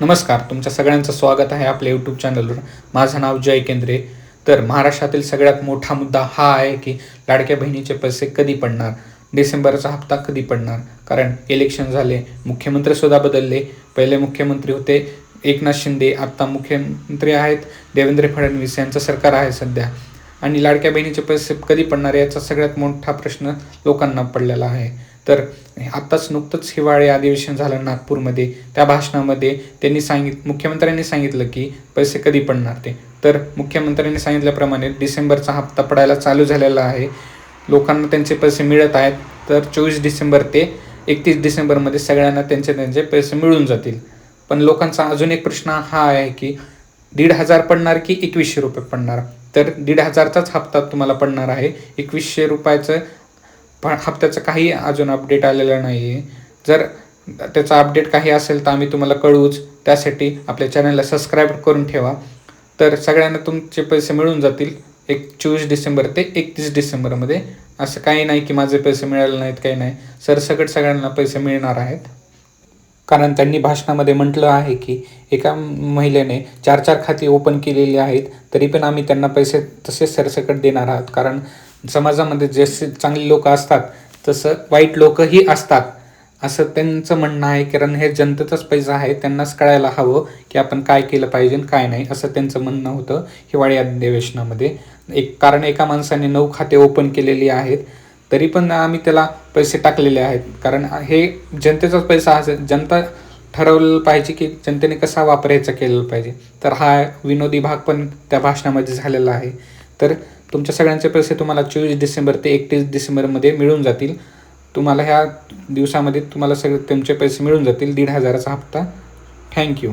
नमस्कार तुमच्या सगळ्यांचं स्वागत आहे आपल्या यूट्यूब चॅनलवर माझं नाव जय केंद्रे. तर महाराष्ट्रातील सगळ्यात मोठा मुद्दा हा आहे की लाडक्या बहिणीचे पैसे कधी पडणार? डिसेंबरचा हप्ता कधी पडणार? कारण इलेक्शन झाले मुख्यमंत्रीसुद्धा बदलले. पहिले मुख्यमंत्री होते एकनाथ शिंदे आत्ता मुख्यमंत्री आहेत देवेंद्र फडणवीस यांचं सरकार आहे सध्या. आणि लाडक्या बहिणीचे पैसे कधी पडणार याचा सगळ्यात मोठा प्रश्न लोकांना पडलेला आहे. तर आत्ताच नुकतंच हिवाळी अधिवेशन झालं नागपूरमध्ये. त्या भाषणामध्ये त्यांनी सांगित मुख्यमंत्र्यांनी सांगितलं की पैसे कधी पडणार ते. तर मुख्यमंत्र्यांनी सांगितल्याप्रमाणे डिसेंबरचा हप्ता पडायला चालू झालेला आहे. लोकांना त्यांचे पैसे मिळत आहेत तर चोवीस डिसेंबर ते एकतीस डिसेंबरमध्ये सगळ्यांना त्यांचे त्यांचे पैसे मिळून जातील. पण लोकांचा अजून एक प्रश्न हा आहे की दीड हजार पडणार की एकवीसशे रुपये पडणार? तर दीड हजारचाच हप्ता तुम्हाला पडणार आहे. एकवीसशे रुपयाचं पण हप्त्याचं काही अजून अपडेट आलेलं नाही आहे जर त्याचा अपडेट काही असेल तर आम्ही तुम्हाला कळवूच. त्यासाठी आपल्या चॅनलला सबस्क्राईब करून ठेवा. तर सगळ्यांना तुमचे पैसे मिळून जातील एक चोवीस डिसेंबर ते एकतीस डिसेंबरमध्ये. असं काही नाही की माझे पैसे मिळाले नाहीत काही नाही. सरसकट सगळ्यांना पैसे मिळणार आहेत. कारण त्यांनी भाषणामध्ये म्हटलं आहे की एका महिलेने चार चार खाती ओपन केलेली आहेत तरी पण आम्ही त्यांना पैसे तसेच सरसकट देणार आहोत. कारण समाजामध्ये जसे चांगले लोक असतात तसं वाईट लोकही असतात असं त्यांचं म्हणणं आहे कारण हे जनतेचाच पैसा आहे त्यांनाच कळायला हवं की आपण काय केलं पाहिजे काय नाही असं त्यांचं म्हणणं होतं हिवाळी अधिवेशनामध्ये. एक कारण एका माणसाने नऊ खाते ओपन केलेली आहेत तरी पण आम्ही त्याला पैसे टाकलेले आहेत. कारण हे जनतेचाच पैसा असेल जनता ठरवलं पाहिजे की जनतेने कसा वापरायचा केलेला पाहिजे. तर हा विनोदी भाग पण त्या भाषणामध्ये झालेला आहे. तर तुमच्या सगळ्यांचे पैसे तुम्हाला चोवीस डिसेंबर ते एकतीस डिसेंबरमध्ये मिळून जातील. तुम्हाला ह्या दिवसामध्ये तुम्हाला सगळे तुमचे पैसे मिळून जातील. दीड हजाराचा हप्ता. थँक्यू